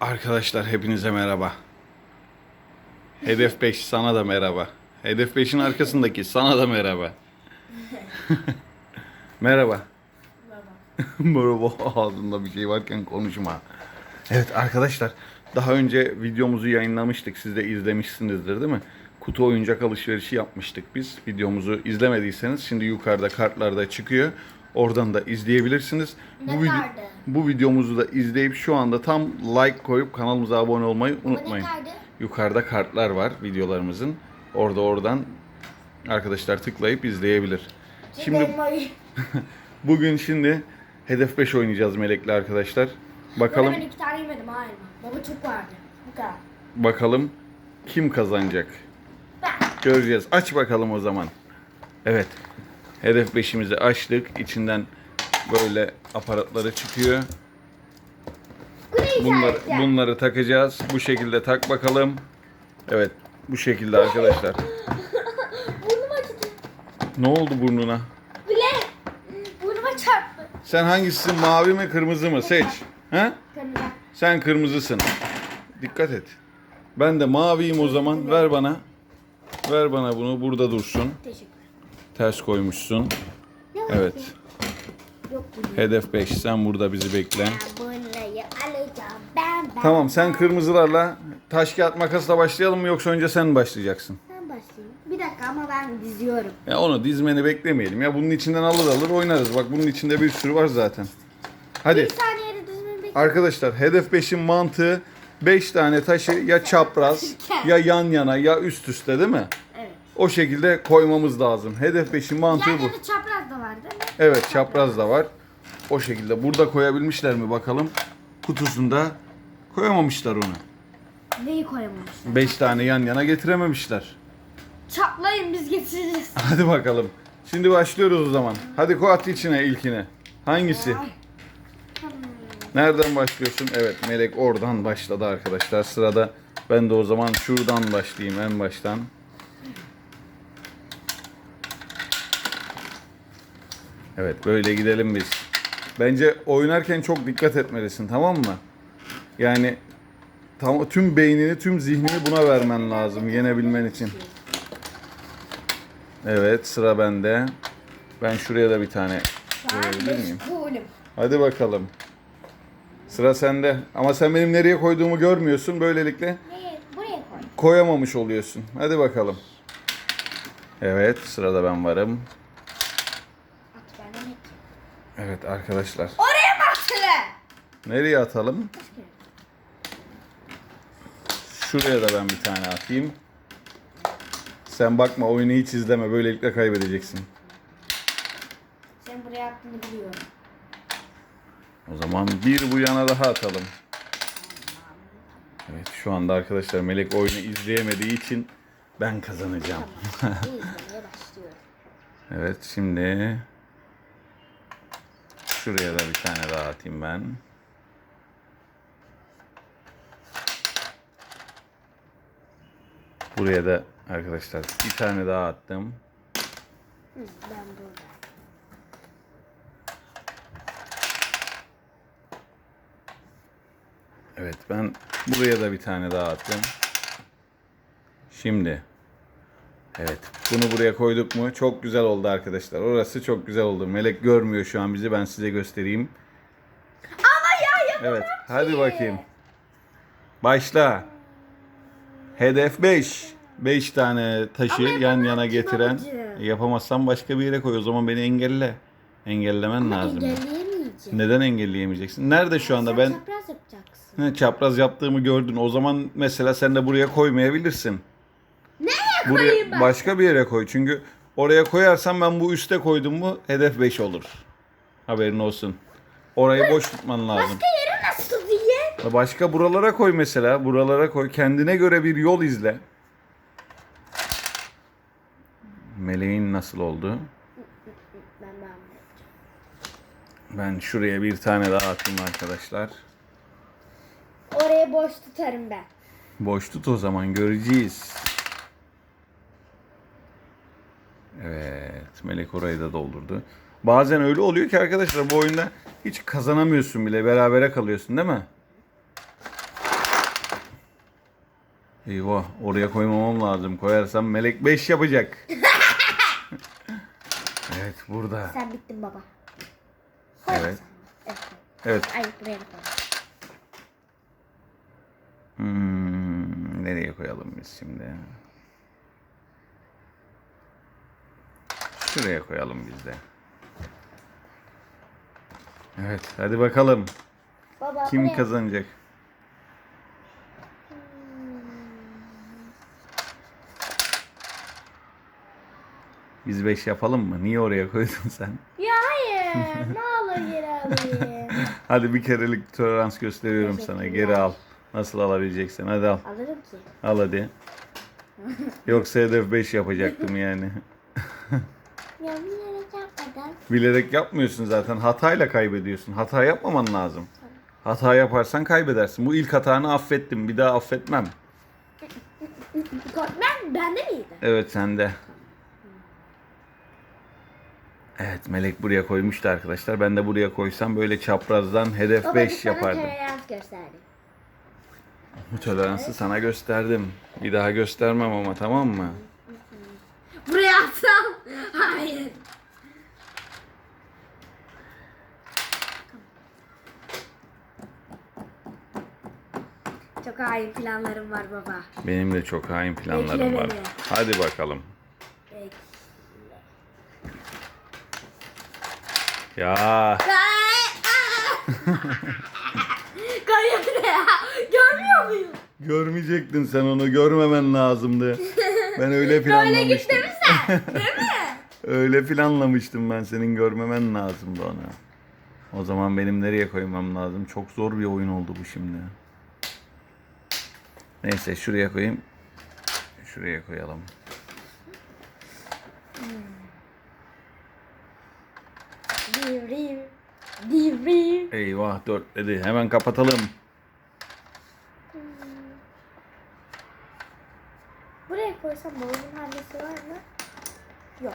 Arkadaşlar hepinize merhaba. Hedef 5 sana da merhaba. Hedef 5'in arkasındaki sana da merhaba. merhaba. merhaba. Ağzında bir şey varken konuşma. Evet arkadaşlar daha önce videomuzu yayınlamıştık. Siz de izlemişsinizdir değil mi? Kutu oyuncak alışverişi yapmıştık biz. Videomuzu izlemediyseniz şimdi yukarıda kartlarda çıkıyor. Oradan da izleyebilirsiniz. Ne bu, kartı? bu videomuzu da izleyip şu anda tam like koyup kanalımıza abone olmayı unutmayın. Yukarıda kartlar var videolarımızın. Orada oradan arkadaşlar tıklayıp izleyebilir. Şimdi bugün şimdi Hedef 5 oynayacağız Melek'le arkadaşlar. Bakalım Ben iki tane yemedim hayır. Baba çok vardı. Bu kadar. bakalım kim kazanacak. Ben. Göreceğiz. Aç bakalım o zaman. Evet. Hedef 5'imizi açtık. İçinden böyle aparatları çıkıyor. Bunları, bunları takacağız. Bu şekilde tak bakalım. Evet. Bu şekilde arkadaşlar. Burnum acıdı. Ne oldu burnuna? Bile. Burnuma çarptı. Sen hangisisin? Mavi mi kırmızı mı? Seç. He? Kırmızı. Sen kırmızısın. Dikkat et. Ben de maviyim o zaman. Ver bana. Ver bana bunu. Burada dursun. Teşekkür. Ters koymuşsun. Evet. Hedef 5. Sen burada bizi bekle. Tamam sen kırmızılarla taş kağıt makasla başlayalım mı yoksa önce sen mi başlayacaksın? Ben başlayayım. Bir dakika ama ben diziyorum. Ya onu dizmeni beklemeyelim ya bunun içinden alır alır oynarız. Bak bunun içinde bir sürü var zaten. Hadi Bir saniyede dizmemi bekle. arkadaşlar hedef 5'in mantığı 5 tane taşı ya çapraz ya yan yana ya üst üste değil mi? O şekilde koymamız lazım. Hedef 5'in mantığı bu. yana çapraz da var değil mi? Evet çapraz da var. O şekilde. Burada koyabilmişler mi bakalım. Kutusunda koyamamışlar onu. Neyi koyamamışlar? 5 tane yan yana getirememişler. Çaplayın biz getireceğiz. Hadi bakalım. Şimdi başlıyoruz o zaman. Hadi koy at içine ilkini. Hangisi? Nereden başlıyorsun? Evet Melek oradan başladı arkadaşlar. Sırada ben de o zaman şuradan başlayayım en baştan. Evet böyle gidelim biz. Bence oynarken çok dikkat etmelisin tamam mı? Yani tam tüm beynini, tüm zihnini buna vermen lazım yenebilmen için. Evet sıra bende. Ben şuraya da bir tane koyabilir miyim? Hadi bakalım. Sıra sende. Ama sen benim nereye koyduğumu görmüyorsun. Böylelikle Neyi? Buraya koy. koyamamış oluyorsun. Hadi bakalım. Evet sırada ben varım. At ben de ne? Evet arkadaşlar. Oraya bak sıra. Nereye atalım? Şuraya da ben bir tane atayım. Sen bakma oyunu hiç izleme. Böylelikle kaybedeceksin. Sen buraya attığını biliyorum. O zaman bir bu yana daha atalım. Evet şu anda arkadaşlar Melek oyunu izleyemediği için ben kazanacağım. Evet şimdi şuraya da bir tane daha atayım ben. Buraya da arkadaşlar bir tane daha attım. Ben burada. Evet ben buraya da bir tane daha attım. Şimdi Evet bunu buraya koyduk mu çok güzel oldu arkadaşlar. Orası çok güzel oldu. Melek görmüyor şu an bizi ben size göstereyim. Ama ya yapamam Evet hadi bakayım. Başla. Hedef 5. 5 tane taşı Ama yan yapamam yana ki getiren. babacığım. Yapamazsan başka bir yere koy. O zaman beni engelle. Engellemen lazım. Engelleyemeyeceğim. Neden engelleyemeyeceksin? Nerede şu anda ben çapraz yapacaksın. He, çapraz yaptığımı gördün. O zaman mesela sen de buraya koymayabilirsin. Buraya koyayım ben? başka bir yere koy. Çünkü oraya koyarsan ben bu üste koydum mu hedef 5 olur. Haberin olsun. Orayı boş tutman lazım. Başka yere nasıl diye? Başka buralara koy mesela. Buralara koy. Kendine göre bir yol izle. Meleğin nasıl oldu? Ben ben Ben şuraya bir tane daha atayım arkadaşlar. Oraya boş tutarım ben. Boş tut o zaman göreceğiz. Evet, Melek orayı da doldurdu. Bazen öyle oluyor ki arkadaşlar bu oyunda hiç kazanamıyorsun bile. Berabere kalıyorsun değil mi? Eyvah oraya koymamam lazım. Koyarsam melek 5 yapacak. evet burada. Sen bittin baba. Koy Evet. Evet. Evet. Ay buraya koy. Hmm, nereye koyalım biz şimdi? Şuraya koyalım biz de. Evet hadi bakalım. Baba Kim buraya. kazanacak? Biz 5 yapalım mı? Niye oraya koydun sen? Ya hayır. ne olur geri alayım. Hadi bir kerelik tolerans gösteriyorum sana. Geri al. Nasıl alabileceksin? Hadi al. Alırım ki. Al hadi. Yoksa hedef 5 yapacaktım yani. Ya bilerek yapmadan. Bilerek yapmıyorsun zaten. Hatayla kaybediyorsun. Hata yapmaman lazım. Hata yaparsan kaybedersin. Bu ilk hatanı affettim. Bir daha affetmem. Ben, bende miydi? Evet sende. Evet Melek buraya koymuştu arkadaşlar. Ben de buraya koysam böyle çaprazdan hedef Baba 5 biz sana yapardım. tolerans. Bu toleransı sana gösterdim. Bir daha göstermem ama tamam mı? Buraya atsam. Hayır. Çok hain planlarım var baba. Benim de çok hain planlarım Bekle var. beni. Hadi bakalım. Peki. Ya Kayıyor ya? Görmüyor muyum? görmeyecektin sen onu. Görmemen lazımdı. Ben öyle Böyle planlamıştım. git demişsen. Değil mi? Öyle planlamıştım ben. Senin görmemen lazımdı onu. O zaman benim nereye koymam lazım? Çok zor bir oyun oldu bu şimdi. Neyse şuraya koyayım. Şuraya koyalım. Eyvah dörtledi. Hemen kapatalım. Buraya koysam babamın annesi var mı? Yok.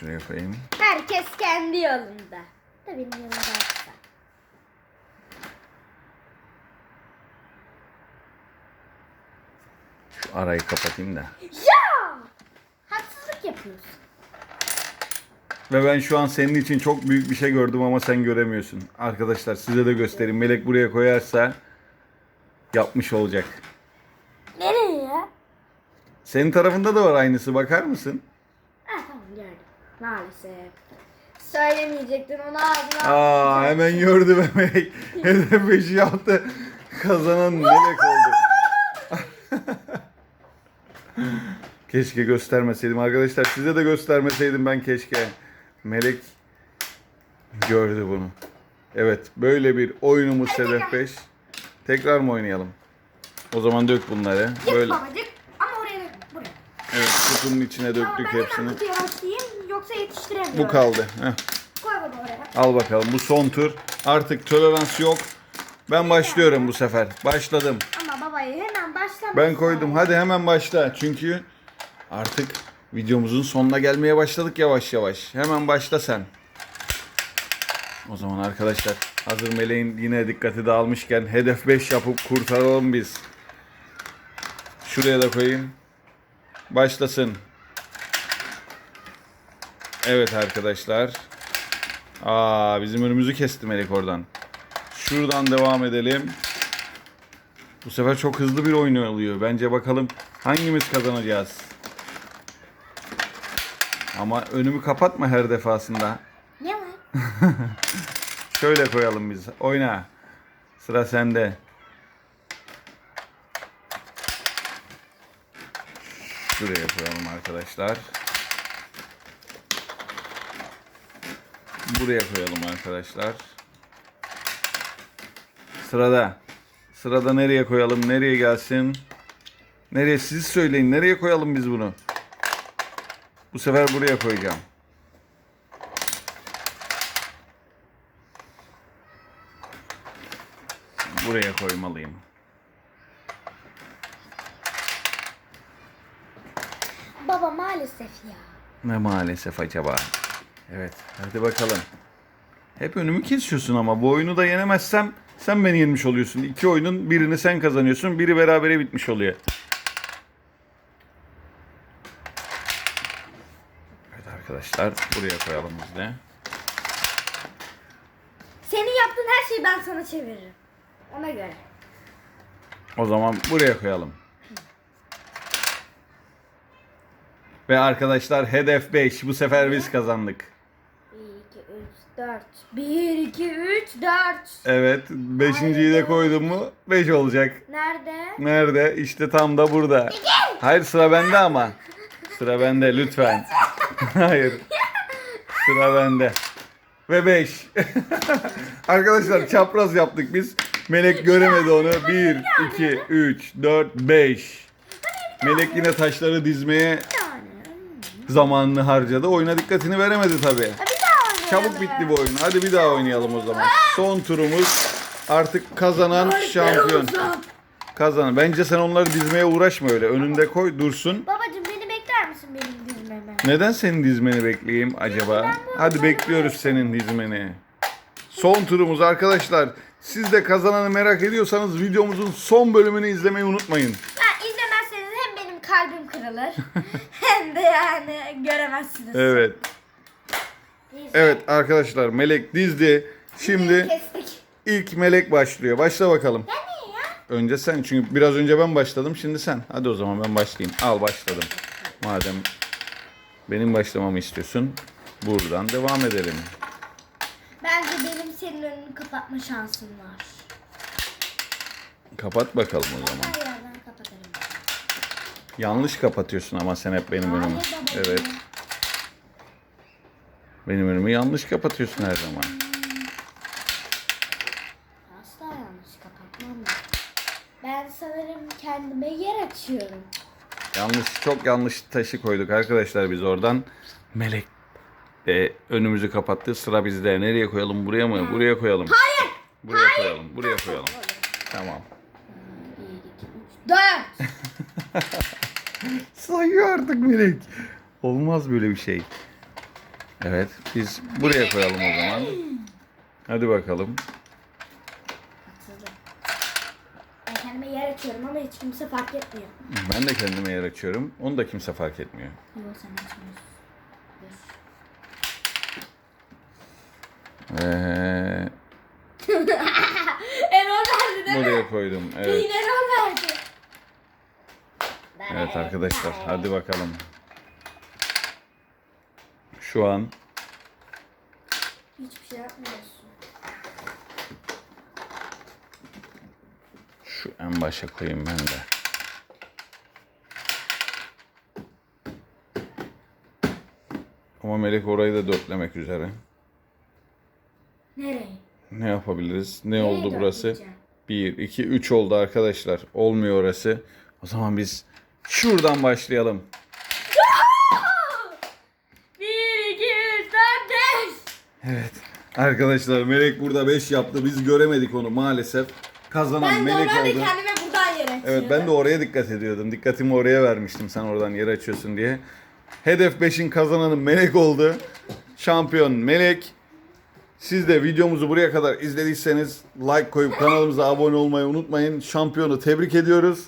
Şuraya koyayım. Herkes kendi yolunda. Da benim yolumda. Şu arayı kapatayım da. Ya! Haksızlık yapıyorsun. Ve ben şu an senin için çok büyük bir şey gördüm ama sen göremiyorsun. Arkadaşlar size de göstereyim. Melek buraya koyarsa yapmış olacak. Nereye ya? Senin tarafında da var aynısı. Bakar mısın? Tamam. Maalesef. Söylemeyecektin onu ağzına. Aa hemen gördü Melek. Hedef beşi yaptı. Kazanan Melek oldu. keşke göstermeseydim arkadaşlar. Size de göstermeseydim ben keşke. Melek gördü bunu. Evet böyle bir oyunumuz Hedef 5. Tekrar mı oynayalım? O zaman dök bunları. Git Böyle babacık. Ama oraya. Buraya. evet, kutunun içine Tamam, döktük ben hepsini. hemen kutuya başlayayım. Yoksa yetiştiremiyorum. Bu kaldı. Heh. Koy baba oraya. Al bakalım bu son tur. Artık tolerans yok. Ben başlıyorum bu sefer. Başladım. Ama babayı hemen başlamış. Ben koydum. Hadi hemen başla. Çünkü artık videomuzun sonuna gelmeye başladık yavaş yavaş. Hemen başla sen. O zaman arkadaşlar hazır meleğin yine dikkati dağılmışken hedef 5 yapıp kurtaralım biz. Şuraya da koyayım. Başlasın. Evet arkadaşlar. Aa bizim önümüzü kesti melek oradan. Şuradan devam edelim. Bu sefer çok hızlı bir oyun oluyor. Bence bakalım hangimiz kazanacağız. Ama önümü kapatma her defasında. Ne var? Şöyle koyalım biz. Oyna. Sıra sende. Şuraya koyalım arkadaşlar. Buraya koyalım arkadaşlar. Sırada. Sırada nereye koyalım? Nereye gelsin? Nereye? Siz söyleyin. Nereye koyalım biz bunu? Bu sefer buraya koyacağım. Buraya koymalıyım. Baba maalesef ya. Ne maalesef acaba? Evet hadi bakalım. Hep önümü kesiyorsun ama bu oyunu da yenemezsem sen beni yenmiş oluyorsun. İki oyunun birini sen kazanıyorsun. Biri berabere bitmiş oluyor. Evet arkadaşlar buraya koyalım biz de. Senin yaptığın her şeyi ben sana çeviririm. Ona göre. O zaman buraya koyalım. Ve arkadaşlar hedef 5. Bu sefer biz kazandık. 1, 2, 3, 4. 1, 2, 3, 4. Evet. Beşinciyi de koydum mu 5 olacak. Nerede? Nerede? İşte tam da burada. Hayır sıra bende ama. Sıra bende lütfen. Hayır. Sıra bende. Ve 5. Arkadaşlar çapraz yaptık biz. Melek göremedi onu. 1, 2, 3, 4, 5. Melek yine taşları dizmeye zamanını harcadı. Oyuna dikkatini veremedi tabii. Ha, bir daha oynayalım. Çabuk bitti bu oyun. Hadi bir daha oynayalım o zaman. Son turumuz artık kazanan şampiyon. Kazanan. Bence sen onları dizmeye uğraşma öyle. Önünde koy dursun. Babacım beni bekler misin benim dizmeme? Neden senin dizmeni bekleyeyim acaba? Hadi bekliyoruz senin dizmeni. Son turumuz arkadaşlar. Siz de kazananı merak ediyorsanız videomuzun son bölümünü izlemeyi unutmayın. Ha, izlemezseniz hem benim kalbim kırılır hem de yani göremezsiniz. Evet. Evet arkadaşlar Melek dizdi. Şimdi Kestik. ilk Melek başlıyor. Başla bakalım. Ben niye ya? Önce sen çünkü biraz önce ben başladım şimdi sen. Hadi o zaman ben başlayayım. Al başladım. Madem benim başlamamı istiyorsun buradan devam edelim. Bence benim senin önünü kapatma şansım var. Kapat bakalım o zaman. Her yerden kapatırım. Yanlış kapatıyorsun ama sen hep benim önümü. Hayır babacığım. Evet. Benim önümü yanlış kapatıyorsun her zaman. Asla yanlış kapatmam ben. Sanırım kendime yer açıyorum. Yanlış, çok yanlış taşı koyduk arkadaşlar biz oradan. Melek de önümüzü kapattı. Sıra bizde. Nereye koyalım? Buraya mı? Buraya koyalım. Hayır. Buraya koyalım. Buraya koyalım. Tamam. 1, 2, 3, 4. Sayıyor artık Melek. Olmaz böyle bir şey. Evet, biz buraya koyalım o zaman. Hadi bakalım. Ben kendime yer açıyorum ama hiç kimse fark etmiyor. Ben de kendime yer açıyorum. Onu da kimse fark etmiyor. Yok sen açmıyorsun. Ee, verdi değil mi? buraya koydum. Evet. Yine Erol verdi. Evet arkadaşlar, hadi bakalım. Şu an Hiçbir şey yapmıyorsun. şu en başa koyayım ben de. Ama Melek orayı da dörtlemek üzere. Nereye? Ne yapabiliriz? Ne Nereye oldu burası? dörtleyeceğim? 1, 2, 3 oldu arkadaşlar. Olmuyor orası. O zaman biz şuradan başlayalım. 1, 2, 3, 4, 5. Evet. Arkadaşlar Melek burada 5 yaptı. Biz göremedik onu maalesef. Kazanan Ben Melek normalde oldu. kendime buradan yer açıyorum. Evet ben de oraya dikkat ediyordum. Dikkatimi oraya vermiştim sen oradan yer açıyorsun diye. Hedef 5'in kazananı Melek oldu. Şampiyon Melek. Siz de videomuzu buraya kadar izlediyseniz like koyup kanalımıza abone olmayı unutmayın. Şampiyonu tebrik ediyoruz.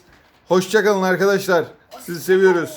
Hoşçakalın arkadaşlar. Sizi seviyoruz.